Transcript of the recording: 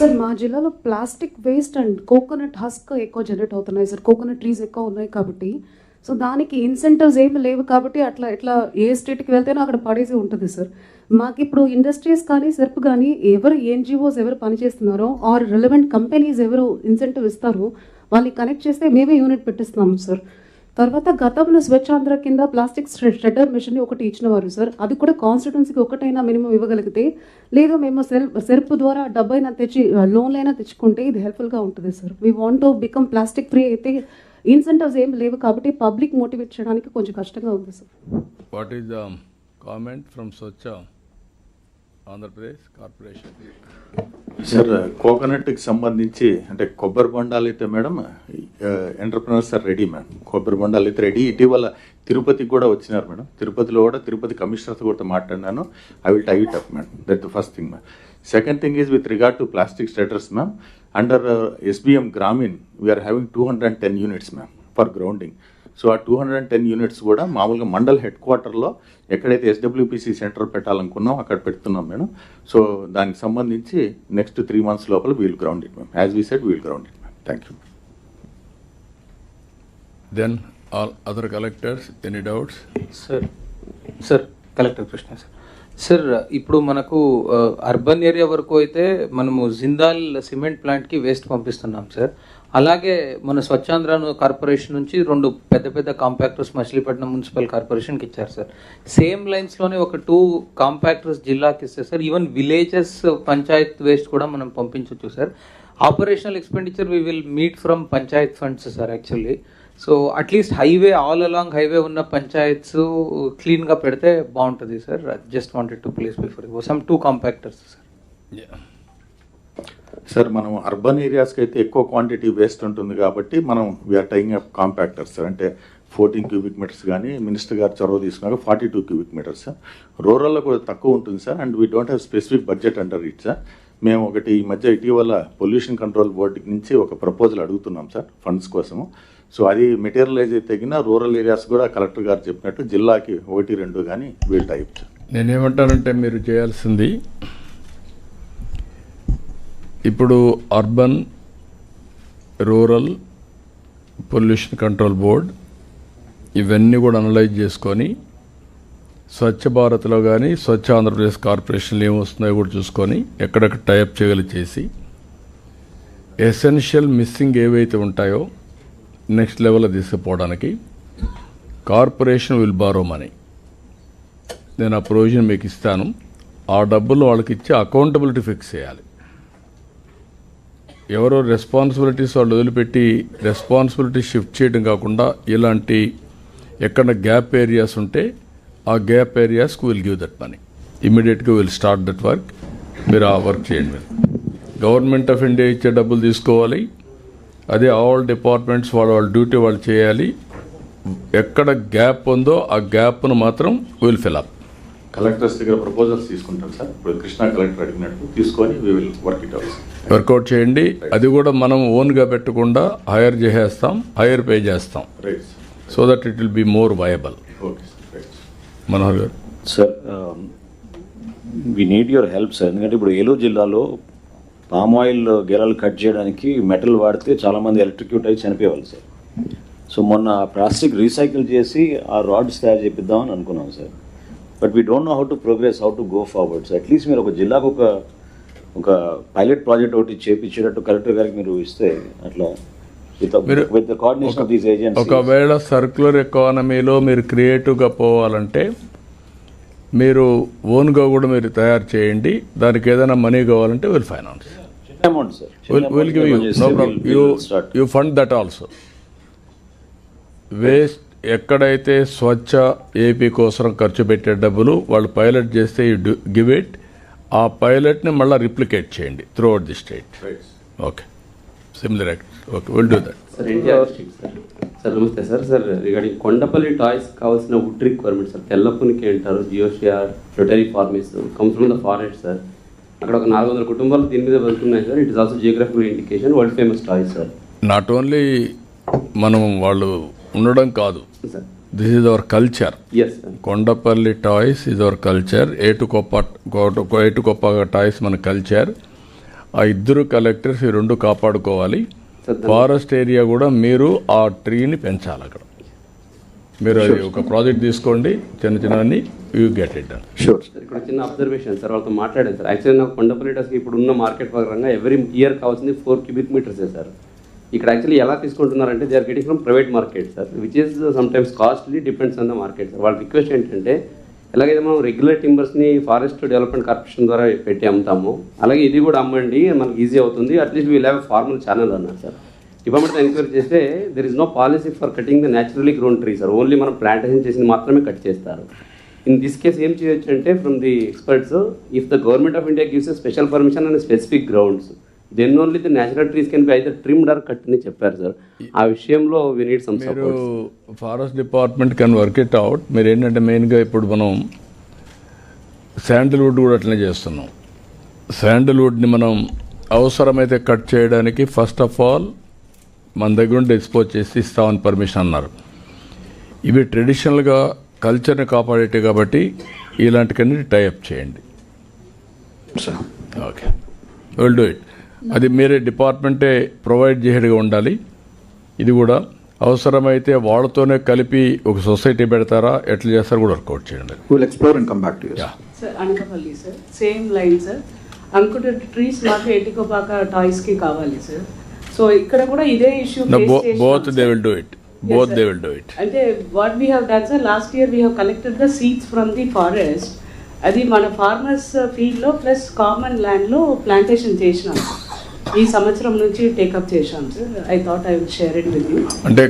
Sir మా జిల్లాలో plastic waste and coconut husk ఎక్కువ జనరేట్ అవుతున్నాయి సార్. కోకోనట్ ట్రీస్ ఎక్కువ ఉన్నాయి కాబట్టి. సో దానికి ఇన్సెంటివ్స్ ఏమి లేవు కాబట్టి అట్లా ఇట్లా ఏ స్టేట్కి వెళ్తేనో అక్కడ పడేసి ఉంటుంది సార్. మాకు ఇప్పుడు ఇండస్ట్రీస్ కానీ సెర్ప్ కానీ ఎవరు ఎన్జిఓస్ ఎవరు పనిచేస్తున్నారో ఆర్ రిలవెంట్ కంపెనీస్ ఎవరు ఇన్సెంటివ్ ఇస్తారో వాళ్ళని కనెక్ట్ చేస్తే మేమే యూనిట్ పెట్టిస్తున్నాము సార్. తర్వాత గతంలో స్వచ్ఛాంధ్ర కింద ప్లాస్టిక్ షెటర్ మిషన్ ఒకటి ఇచ్చినవారు సార్. అది కూడా కాన్స్టిట్యున్సీకి ఒకటైనా మినిమం ఇవ్వగలిగితే లేదు మేము సెల్ఫ్ సెర్ప్ ద్వారా డబ్బైనా తెచ్చి లోన్లు అయినా తెచ్చుకుంటే ఇది హెల్ప్ఫుల్గా ఉంటుంది sir. We want to become plastic free అయితే ఇన్సెంటివ్స్ ఏం లేవు కాబట్టి పబ్లిక్ మోటివేట్ చేయడానికి కొంచెం కష్టంగా ఉంది sir. What is the comment from Swachh Andhra Pradesh corporation sir కోకోనట్కి సంబంధించి అంటే కొబ్బరి బొండాలు అయితే madam entrepreneurs are ready madam కొబ్బరి బొండాలు అయితే రెడీ ఇటీవల తిరుపతికి కూడా వచ్చినారు మేడం. తిరుపతిలో కూడా తిరుపతి కమిషనర్స్ కూడా మాట్లాడినాను. I will tie it up madam that the first thing ma'am second thing is with regard to plastic shredders ma'am under SBM Grameen we're having two hundred and ten units ma'am for grinding so uh two hundred and ten units కూడా మామూలుగా mandal head క్వార్టర్లో ఎక్కడైతే SWPC centre పెట్టాలనుకున్నాం అక్కడ పెడుతున్నాం madam so దానికి సంబంధించి next three months లోపల we'll ground it ma'am as we said we'll ground it ma'am thank you then all other collectors any doubts sir sir collector Krishna sir sir ఇప్పుడు మనకు urban area వరకు అయితే మనము Jindal cement ప్లాంట్కి waste పంపిస్తున్నాం sir. అలాగే మన స్వచ్ఛాంధ్ర కార్పొరేషన్ నుంచి రెండు పెద్ద పెద్ద కాంపాక్టర్స్ మచిలీపట్నం మున్సిపల్ కార్పొరేషన్కి ఇచ్చారు సార్. సేమ్ లైన్స్లోనే ఒక టూ కాంపాక్టర్స్ జిల్లాకి ఇస్తారు sir even villages panchayat waste కూడా మనం పంపించవచ్చు sir. Operational expenditure we will meet from panchayat funds sir actually. So at least highway all along highway ఉన్న పంచాయత్స్ క్లీన్గా పెడితే బాగుంటుంది sir just wanted to place before some two compactors sir sir మనం urban ఏరియాస్కి అయితే ఎక్కువ క్వాంటిటీ వేస్ట్ ఉంటుంది కాబట్టి మనం we're tying up compactors sir అంటే ఫోర్టీన్ క్యూబిక్ మీటర్స్ కానీ మినిస్టర్ గారు చొరవ తీసుకున్నాక forty two cubic metres sir రూరల్లో కూడా తక్కువ ఉంటుంది sir and we don't have specific budget under it sir మేము ఒకటి ఈ మధ్య ఇటీవల పొల్యూషన్ కంట్రోల్ బోర్డు నుంచి ఒక ప్రపోజల్ అడుగుతున్నాం సార్ ఫండ్స్ కోసము. సో అది మెటీరియలైజ్ అయితే తగిన రూరల్ ఏరియాస్ కూడా కలెక్టర్ గారు చెప్పినట్టు జిల్లాకి ఒకటి రెండు కానీ వీల్ టైప్ నేనేమంటానంటే మీరు చేయాల్సింది ఇప్పుడు urban rural pollution control board ఇవన్నీ కూడా అనలైజ్ చేసుకొని స్వచ్ఛ భారత్లో కానీ స్వచ్ఛ ఆంధ్రప్రదేశ్ కార్పొరేషన్లు ఏమొస్తున్నాయో కూడా చూసుకొని ఎక్కడెక్కడ టైప్ చేయగలి చేసి ఎసెన్షియల్ మిస్సింగ్ ఏవైతే ఉంటాయో నెక్స్ట్ లెవెల్లో తీసుకుపోవడానికి కార్పొరేషన్ విల్ బారో మనీ నేను ఆ ప్రొవిజన్ మీకు ఇస్తాను. ఆ డబ్బులు వాళ్ళకి ఇచ్చి అకౌంటబిలిటీ ఫిక్స్ చేయాలి. ఎవరో రెస్పాన్సిబిలిటీస్ వాళ్ళు వదిలిపెట్టి రెస్పాన్సిబిలిటీ షిఫ్ట్ చేయడం కాకుండా ఇలాంటి ఎక్కడ గ్యాప్ ఏరియాస్ ఉంటే ఆ గ్యాప్ ఏరియాస్కి విల్ గివ్ దట్ మనీ ఇమీడియట్గా విల్ స్టార్ట్ దట్ వర్క్ మీరు ఆ వర్క్ చేయండి. మీరు గవర్నమెంట్ ఆఫ్ ఇండియా ఇచ్చే డబ్బులు తీసుకోవాలి. అదే ఆల్ డిపార్ట్మెంట్స్ వాళ్ళ వాళ్ళ డ్యూటీ వాళ్ళు చేయాలి. ఎక్కడ గ్యాప్ ఉందో ఆ గ్యాప్ను మాత్రం విల్ ఫిల్ అప్ కలెక్టర్స్ దగ్గర ప్రపోజల్స్ తీసుకుంటాం సార్. ఇప్పుడు కృష్ణా కలెక్టర్ అడిగినట్టు తీసుకొని we will work it out work out చేయండి. అది కూడా మనం ఓన్గా పెట్టకుండా హైర్ చేసేస్తాం హైర్ పే చేస్తాం. Right so that it will be more viable okay sir right Manohar గారు. Sir we need your help sir ఎందుకంటే ఇప్పుడు ఏలూరు జిల్లాలో పామ్ ఆయిల్ గెలలు కట్ చేయడానికి మెటల్ వాడితే చాలామంది ఎలక్ట్రిక్యూట్ అయి చనిపోయేవాళ్ళు సార్. సో మొన్న ప్లాస్టిక్ రీసైకిల్ చేసి ఆ రాడ్స్ తయారు చేపిద్దామని అనుకున్నాం sir. But we don't know how to progress how to go forward so at least మీరు ఒక జిల్లాకు ఒక ఒక పైలట్ ప్రాజెక్ట్ ఒకటి చేపించేటట్టు కలెక్టర్ గారికి మీరు ఇస్తే అట్లా ఒకవేళ సర్క్యులర్ ఎకానమీలో మీరు క్రియేటివ్గా పోవాలంటే మీరు ఓన్గా కూడా మీరు తయారు చేయండి. దానికి ఏదైనా మనీ కావాలంటే will finance amount sir will will give you no problem you you fund that also waste ఎక్కడైతే స్వచ్ఛ ఏపీ కోసం ఖర్చు పెట్టే డబ్బులు వాళ్ళు పైలట్ చేస్తే యూ గివ్ ఇట్ ఆ పైలట్ని మళ్ళీ రిప్లికేట్ చేయండి throughout the state okay similar act okay will do that sir NTR sir sir నమస్తే sir sir regarding Kondapalli toys కావాల్సిన వుడ్ రిక్వైర్మెంట్ సార్ తెల్లపునికి అంటారు జియోషియర్ రొటరీ ఫార్మేస్ comes from the forest sir అక్కడ ఒక నాలుగు వందల కుటుంబాలు దీని మీద బతుకున్నాయి sir it is also geographical indication world famous toys sir not only మనం వాళ్ళు ఉండడం కాదు this is our culture yes sir Kondapalli toys is our culture Etikoppaka Etikoppaka toys మన కల్చర్ ఆ ఇద్దరు కలెక్టర్స్ ఈ రెండు కాపాడుకోవాలి. ఫారెస్ట్ ఏరియా కూడా మీరు ఆ ట్రీని పెంచాలి అక్కడ. మీరు అది ఒక ప్రాజెక్ట్ తీసుకోండి చిన్న చిన్న you get it done. Sure sir, ఇక్కడ చిన్న అబ్జర్వేషన్ సార్ వాళ్ళతో మాట్లాడాను సార్. యాక్చువల్లీ నాకు కొండపల్లి టాస్కి ఇప్పుడు ఉన్న మార్కెట్ పరంగా ఎవ్రీ ఇయర్ కావాల్సింది ఫోర్ క్యూబిక్ మీటర్సే సార్. ఇక్కడ యాక్చువల్లీ ఎలా తీసుకుంటున్నారంటే they are getting from private market sir which is sometimes costly depends on the market sir. వాళ్ళ రిక్వెస్ట్ ఏంటంటే ఎలాగైతే మనం రెగ్యులర్ టింబర్స్ని ఫారెస్ట్ డెవలప్మెంట్ కార్పొరేషన్ ద్వారా పెట్టి అమ్ముతాము. అలాగే ఇది కూడా అమ్మండి మనకి ఈజీ అవుతుంది. At least we'll have formal channel అన్నారు సార్. డిపార్ట్మెంట్ ఎంక్వైరీ చేస్తే there is no policy for cutting the naturally grown tree sir only మనం ప్లాంటేషన్ చేసింది మాత్రమే కట్ చేస్తారు. ఇన్ దిస్ కేస్ ఏం చేయొచ్చు అంటే from the experts if the government of India gives special permission and specific grounds then only the natural trees can be either trimmed or cut అని చెప్పారు sir ఆ విషయంలో వి నీడ్ సమ్ మీరు support forest department can work it out మీరు ఏంటంటే మెయిన్గా ఇప్పుడు మనం శాండల్వుడ్ కూడా అట్లనే చేస్తున్నాం. శాండల్వుడ్ని మనం అవసరమైతే కట్ చేయడానికి ఫస్ట్ ఆఫ్ ఆల్ మన దగ్గర నుండి డిస్పోజ్ చేసి ఇస్తామని పర్మిషన్ అన్నారు. ఇవి ట్రెడిషనల్గా కల్చర్ని కాపాడేటి కాబట్టి ఇలాంటి కన్నీ టైఅప్ చేయండి. Sir okay will do it అది మీరే డిపార్ట్మెంటే ప్రొవైడ్ చేయడిగా ఉండాలి. ఇది కూడా అవసరమైతే వాళ్ళతోనే కలిపి ఒక సొసైటీ పెడతారా ఎట్లా చేస్తారో కూడా వర్కౌట్ చేయండి. Yeah sir Anakapalli sir same line sir అంకుట trees మాకు ఎటికోపాక టాయ్స్కి కావాలి సార్ సో ఇక్కడ కూడా ఇదే issue both they will do it both they will do it అంటే what we have done sir last year we collected the seeds from the forest అది మన farmers ఫీల్డ్లో ప్లస్ కామన్ ల్యాండ్లో ప్లాంటేషన్ చేసినాం. ఈ సంవత్సరం నుంచి టేకప్ చేశాం sir I thought I will share it with you అంటే